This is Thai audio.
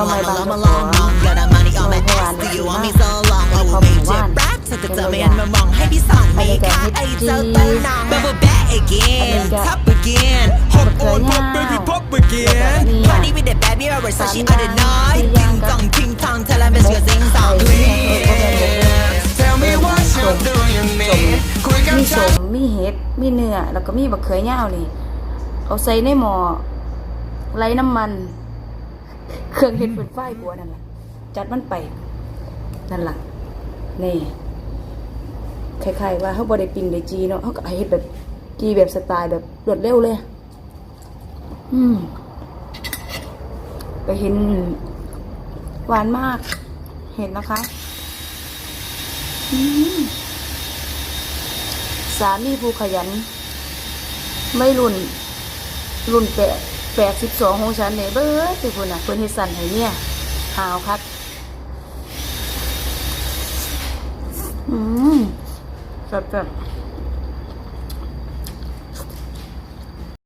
on my back I'm along long Got that money on my ass Do you want me so long I will make you rap เธอก็จะไม่ยันมามองให้พี่สองเมกาไอ้เจ้าตัวนาง Bubble back again Top again Hop on pop baby pop again Party with the baby I wear sushi all the night Ding dong ting tong Tell her miss your sing song Please Tell me what you're doing me คุยกับมีสมมีเห็ด มีเนื้อ แล้วก็มีบักเขือยาวนี่ เอาใส่ในหม้อไร้น้ำมัน เครื่องเห็ดเป็นไฟบัวนั่นแหละจัดมันไป นั่นแหละนี่คล้ายๆว่าเขาบอได้ปิ้งได้จีเนาะเขาก็เฮ็ดแบบจีแบบสไตล์แบบรวดเร็วเลย อืมไปเห็นหวานมาก เห็นนะคะสามีผู้ขยัน ไม่รุ่นรุ่นแปด แปดสิบสองของฉันเนี่ยเบ้อสิคุณน่ะเพิ่นเฮ็ดสั่นให้เนี่ยหาวคับ อืมแบบแบบ